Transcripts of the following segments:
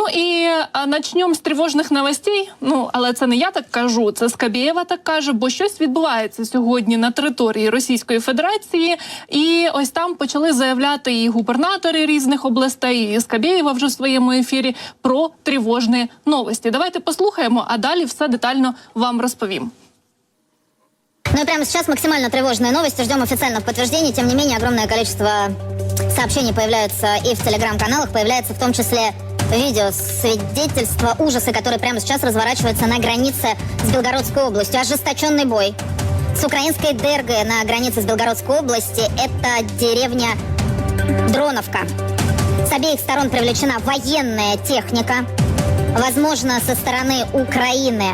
Ну і начнем з тривожних новостей. Ну але це не я так кажу, це Скабєєва так каже, бо щось відбувається сьогодні на території Російської Федерації, і ось там почали заявляти і губернатори різних областей, і Скабєєва вже в своєму ефірі про тривожні новості. Давайте послухаємо, а далі все детально вам розповім. Ну и прямо сейчас максимально тревожные новости. Ждем официальных подтверждений. Тем не менее, огромное количество сообщений появляются и в телеграм-каналах, появляется в том числе видео свидетельства ужаса, который прямо сейчас разворачивается на границе с Белгородской областью. Ожесточенный бой с украинской ДРГ на границе с Белгородской области. Это деревня Дроновка. С обеих сторон привлечена военная техника. Возможно, со стороны Украины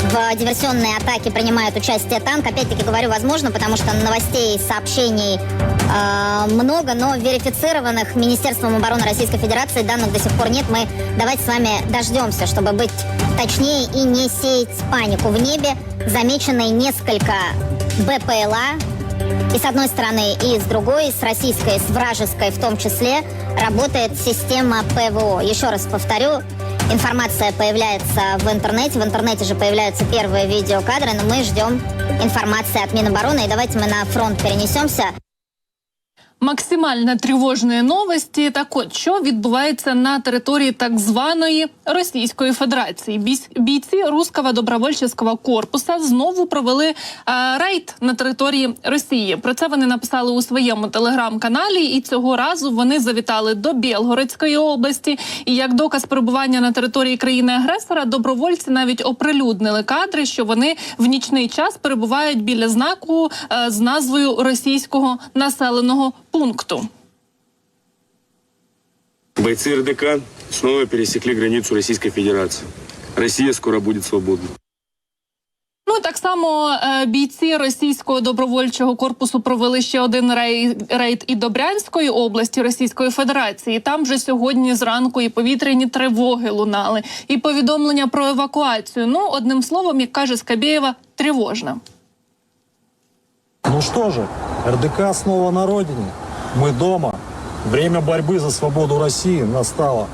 в диверсионной атаке принимает участие танк. Опять-таки говорю возможно, потому что новостей, сообщений э, много, но верифицированных Министерством обороны Российской Федерации данных до сих пор нет. Мы давайте с вами дождемся, чтобы быть точнее и не сеять панику. В небе замечены несколько БПЛА, и с одной стороны, и с другой, с российской, с вражеской в том числе, работает система ПВО. Еще раз повторю, информация появляется в интернете, в интернете же появляются первые видеокадры, но мы ждем информации от Минобороны. И давайте мы на фронт перенесемся. Максимально тривожної новості. Так от що відбувається на території так званої Російської Федерації? Бійсь- Бійці Руського добровольчого корпуса знову провели е, рейд на території Росії. Про це вони написали у своєму телеграм-каналі, і цього разу вони завітали до Білгородської області. І як доказ перебування на території країни-агресора, добровольці навіть оприлюднили кадри, що вони в нічний час перебувають біля знаку е, з назвою російського населеного пункту. Бойцы РДК снова пересекли границу Российской Федерации. Россия скоро будет свободна. Ну так само е, бійці російського добровольчого корпусу провели ще один рейд і до Брянської області Російської Федерації. Там вже сьогодні зранку і повітряні тривоги лунали, і повідомлення про евакуацію. Ну одним словом, як каже Скабєєва, тривожно. Ну что же, РДК снова на родине. Мы дома. Время борьбы за свободу России настало.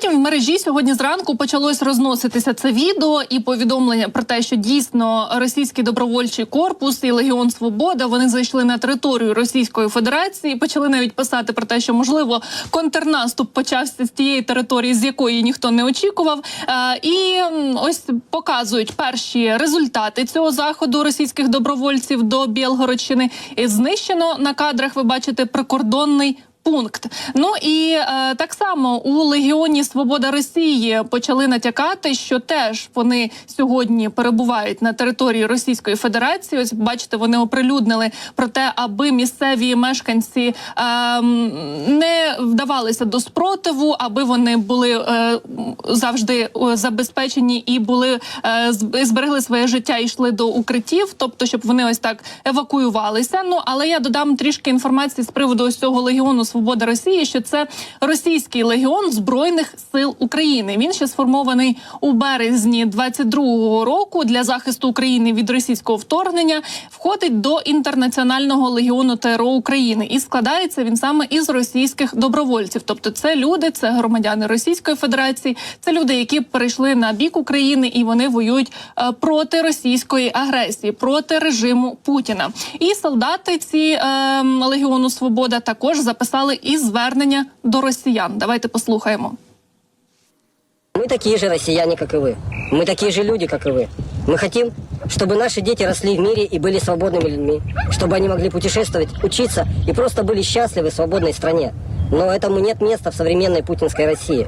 Потім в мережі сьогодні зранку почалось розноситися це відео і повідомлення про те, що дійсно російський добровольчий корпус і Легіон Свобода вони зайшли на територію Російської Федерації. Почали навіть писати про те, що можливо контрнаступ почався з тієї території, з якої ніхто не очікував. Е, І ось показують перші результати цього заходу російських добровольців до Білгородщини. Знищено на кадрах. Ви бачите прикордонний пункт. Ну і е, так само у Легіоні Свобода Росії почали натякати, що теж вони сьогодні перебувають на території Російської Федерації. Ось бачите, вони оприлюднили про те, аби місцеві мешканці е, не вдавалися до спротиву, аби вони були е, завжди забезпечені і були е, зберегли своє життя і йшли до укриттів, тобто щоб вони ось так евакуювалися. Ну але я додам трішки інформації з приводу ось цього легіону Свобода Росії, що це російський легіон збройних сил України. Він ще сформований у березні 22-го року для захисту України від російського вторгнення. Входить до інтернаціонального легіону ТРО України і складається він саме із російських добровольців. Тобто, це люди, це громадяни Російської Федерації, це люди, які перейшли на бік України і вони воюють е, проти російської агресії, проти режиму Путіна. І солдати ці е, легіону Свобода також записали і звернення до росіян. Давайте послухаємо. Мы такие же россияне, как и вы. Мы такие же люди, как и вы. Мы хотим, чтобы наши дети росли в мире и были свободными людьми, чтобы они могли путешествовать, учиться и просто были счастливы в свободной стране. Но этому нет места в современной путинской России,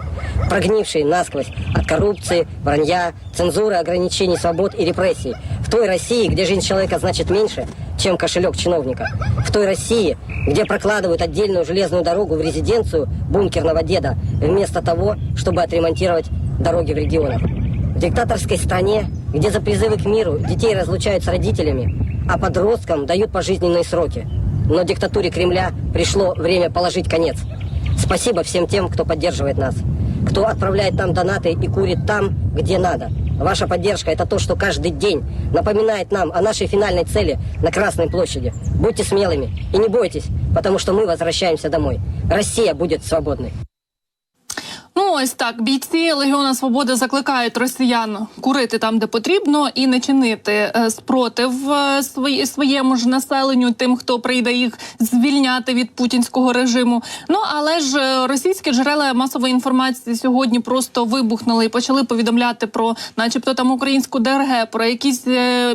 прогнившей насквозь от коррупции, вранья, цензуры, ограничений свобод и репрессий. В той России, где жизнь человека значит меньше, чем кошелек чиновника. В той России, где прокладывают отдельную железную дорогу в резиденцию бункерного деда, вместо того, чтобы отремонтировать дороги в регионах. В диктаторской стране, где за призывы к миру детей разлучают с родителями, а подросткам дают пожизненные сроки. Но диктатуре Кремля пришло время положить конец. Спасибо всем тем, кто поддерживает нас, кто отправляет нам донаты и курит там, где надо. Ваша поддержка – это то, что каждый день напоминает нам о нашей финальной цели на Красной площади. Будьте смелыми и не бойтесь, потому что мы возвращаемся домой. Россия будет свободной. Ось так. Бійці Легіона Свободи закликають росіян курити там, де потрібно, і не чинити е, спротив е, своєму ж населенню, тим, хто прийде їх звільняти від путінського режиму. Ну але ж е, російські джерела масової інформації сьогодні просто вибухнули і почали повідомляти про, начебто, там українську ДРГ, про якісь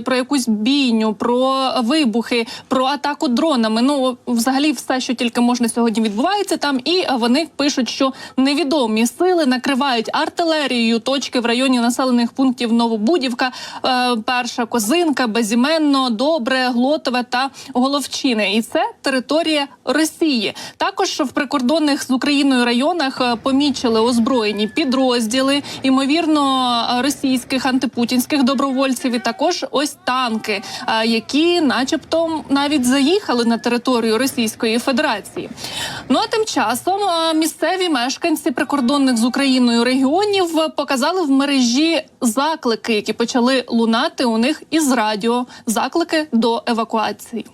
про якусь бійню, про вибухи, про атаку дронами. Ну взагалі, все, що тільки можна сьогодні відбувається там, і вони пишуть, що невідомі сили накривають артилерією точки в районі населених пунктів Новобудівка, е, Перша Козинка, Безіменно, Добре, Глотове та Головчини. І це територія Росії. Також в прикордонних з Україною районах е, помічили озброєні підрозділи, ймовірно, російських антипутінських добровольців. І також ось танки, е, які, начебто, навіть заїхали на територію Російської Федерації. Ну а тим часом місцеві мешканці прикордонних з Україною регіонів е, показали в мережі заклики, які почали лунати у них із радіо. Заклики до евакуації.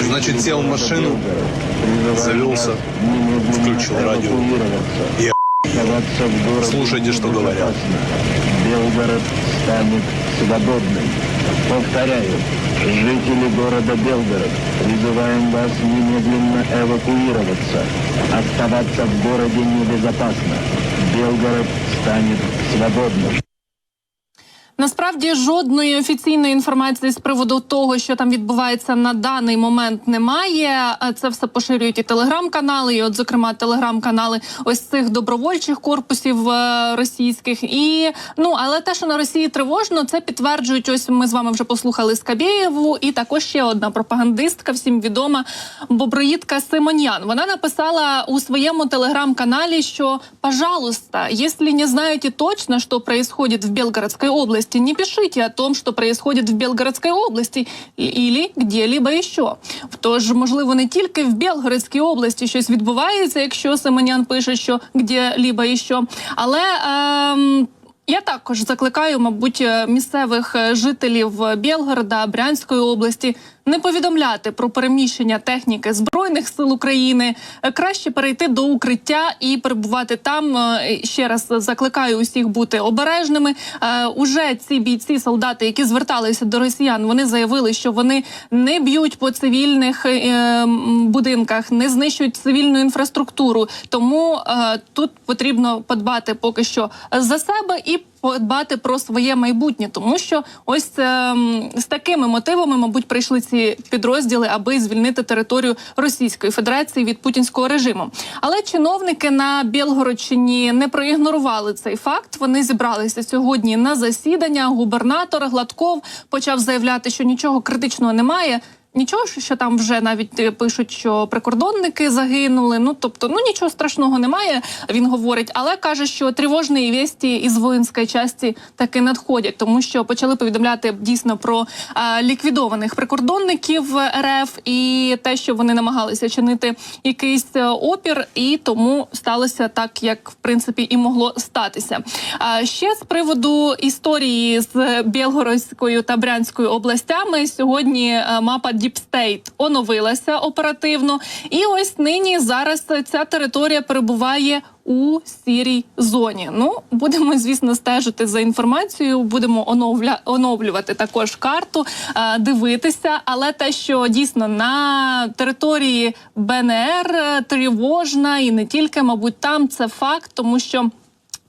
Значит, сел в машину, завелся, включил радио. И Слушайте, что говорят. Белгород станет свободным. Повторяю, жители города Белгород, призываем вас немедленно эвакуироваться. Оставаться в городе небезопасно. Белгород станет свободным. Насправді жодної офіційної інформації з приводу того, що там відбувається на даний момент, немає. Це все поширюють і телеграм-канали, і, от, зокрема, телеграм-канали ось цих добровольчих корпусів е, російських. І ну але те, що на Росії тривожно, це підтверджують. Ось ми з вами вже послухали Скабєєву, і також ще одна пропагандистка, всім відома Боброїдка Симоньян. Вона написала у своєму телеграм-каналі, що пожалуйста, если не знаете точно, что происходит в Белгородской области, не пишите о том, что происходит в Белгородской области і- или где-либо еще. Тож, можливо, не тільки в Белгородській області щось відбувається, якщо Семенян пише, що где-либо еще, але. Ем, я також закликаю, мабуть, е, місцевих е, жителів Білгорода, Брянської області не повідомляти про переміщення техніки збройних сил України. Е, Краще перейти до укриття і перебувати там. Е, Ще раз закликаю усіх бути обережними. Е, Уже ці бійці, солдати, які зверталися до росіян, вони заявили, що вони не б'ють по цивільних будинках, не знищують цивільну інфраструктуру. Тому тут потрібно подбати поки що за себе і подбати про своє майбутнє, тому що ось ем, з такими мотивами, мабуть, прийшли ці підрозділи, аби звільнити територію Російської Федерації від путінського режиму. Але чиновники на Білгородщині не проігнорували цей факт. Вони зібралися сьогодні на засідання. Губернатор Гладков почав заявляти, що нічого критичного немає. Нічого, що- там вже навіть е, пишуть, що прикордонники загинули. Ну тобто, ну нічого страшного немає. Він говорить, але каже, що тривожні вісті із воїнської часті таки надходять, тому що почали повідомляти дійсно про а, ліквідованих прикордонників РФ і те, що вони намагалися чинити якийсь е, опір, і тому сталося так, як в принципі і могло статися. А ще з приводу історії з Білгородською та Брянською областями сьогодні е, мапа State оновилася оперативно, і ось нині зараз ця територія перебуває. У сірій зоні. Ну будемо, звісно, стежити за інформацією. Будемо оновля... оновлювати також карту, е, дивитися. Але те, що дійсно на території БНР е, тривожна і не тільки, мабуть, там це факт, тому що.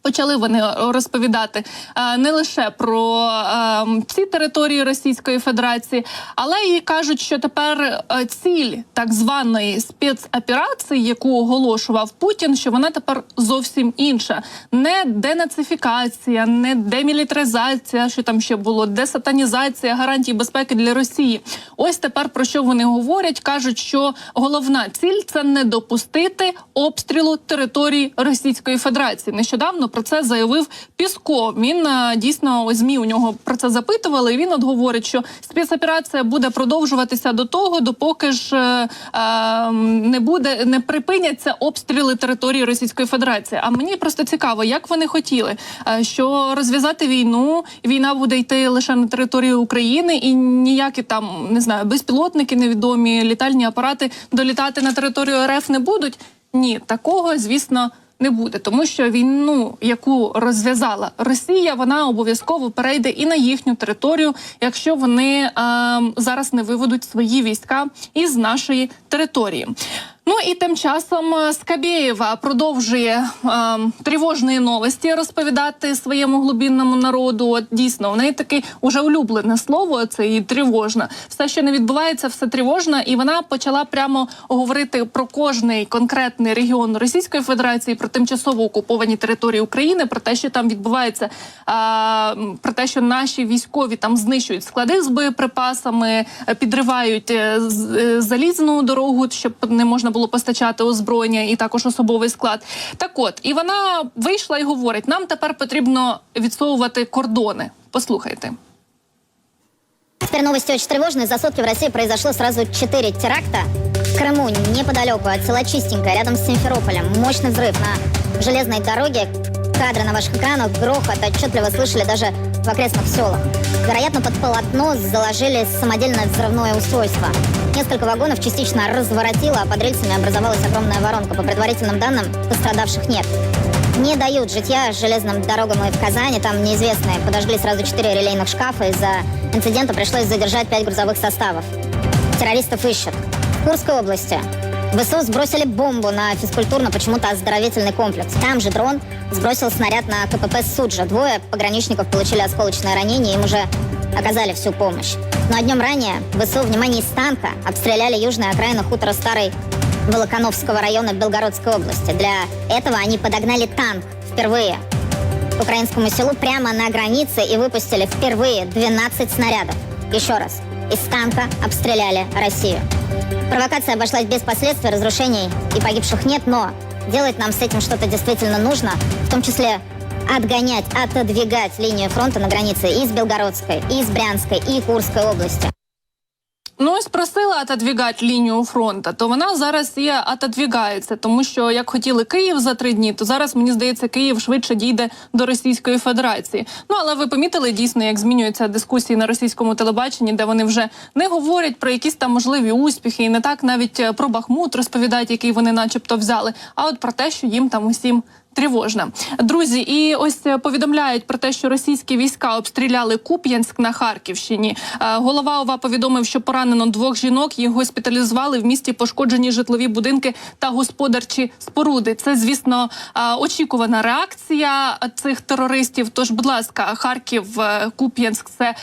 Почали вони розповідати е, не лише про е, ці території Російської Федерації, але і кажуть, що тепер е, ціль так званої спецоперації, яку оголошував Путін, що вона тепер зовсім інша. Не денацифікація, не демілітаризація, що там ще було, десатанізація гарантій безпеки для Росії. Ось тепер про що вони говорять? кажуть, що головна ціль це не допустити обстрілу території Російської Федерації. Нещодавно про це заявив Пісков. Він е, дійсно змі у нього про це запитували. і Він от говорить, що спецоперація буде продовжуватися до того, допоки ж е, е, не буде не припиняться обстріли території Російської Федерації. А мені просто цікаво, як вони хотіли, е, що розв'язати війну, війна буде йти лише на територію України, і ніякі там не знаю, безпілотники невідомі, літальні апарати долітати на територію РФ не будуть. Ні, такого звісно не буде, тому що війну, яку розв'язала Росія, вона обов'язково перейде і на їхню територію, якщо вони е, зараз не виведуть свої війська із нашої території. Ну і тим часом е, Скабєєва продовжує е, тривожні новості розповідати своєму глибинному народу. От дійсно, в неї таке уже улюблене слово. Це і тривожна. Все, що не відбувається, все тривожно. І вона почала прямо говорити про кожний конкретний регіон Російської Федерації, про тимчасово окуповані території України, про те, що там відбувається, м, про те, що наші військові там знищують склади з боєприпасами, е, підривають е, е, залізну дорогу, щоб не можна було постачати озброєння і також особовий склад. Так от, і вона вийшла і говорить: нам тепер потрібно відсовувати кордони. Послухайте. Теперь новости очень тревожные. За сутки в России произошло сразу четыре теракта. В Крыму, неподалеку от села Чистенькое, рядом с Симферополем. Мощный взрыв на железной дороге. Кадры на ваших экранах, грохот отчетливо слышали даже в окрестных селах. Вероятно, под полотно заложили самодельное взрывное устройство. Несколько вагонов частично разворотило, а под рельсами образовалась огромная воронка. По предварительным данным, пострадавших нет. Не дают житья железным дорогам и в Казани, там неизвестные. Подожгли сразу четыре релейных шкафа. Из-за инцидента пришлось задержать пять грузовых составов. Террористов ищут. В Курской области ВСУ сбросили бомбу на физкультурно почему-то оздоровительный комплекс. Там же дрон сбросил снаряд на КПП Суджа. Двое пограничников получили осколочное ранение, им уже оказали всю помощь. Но днем ранее ВСУ, внимание, из танка обстреляли южные окраины хутора Старой Волоконовского района Белгородской области. Для этого они подогнали танк впервые к украинскому селу прямо на границе и выпустили впервые 12 снарядов. Еще раз, из танка обстреляли Россию. Провокация обошлась без последствий, разрушений и погибших нет, но делать нам с этим что-то действительно нужно, в том числе отгонять, отодвигать линию фронта на границе и с Белгородской, и с Брянской, и Курской области. Ну ось просила отодвігати лінію фронту, то вона зараз і отодвігається, тому що як хотіли Київ за три дні, то зараз мені здається, Київ швидше дійде до Російської Федерації. Ну але ви помітили дійсно, як змінюються дискусії на російському телебаченні, де вони вже не говорять про якісь там можливі успіхи, і не так навіть про Бахмут розповідають, який вони, начебто, взяли, а от про те, що їм там усім. Тривожна друзі, і ось е, повідомляють про те, що російські війська обстріляли Куп'янськ на Харківщині. Е, Голова ОВА повідомив, що поранено двох жінок. Їх госпіталізували в місті пошкоджені житлові будинки та господарчі споруди. Це, звісно, е, очікувана реакція цих терористів. Тож, будь ласка, Харків, Куп'янськ це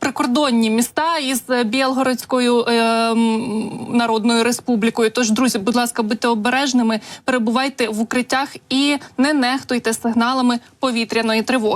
прикордонні міста із Білгородською народною республікою. Тож, друзі, будь ласка, будьте обережними, перебувайте в укриттях і не нехтуйте сигналами повітряної тривоги.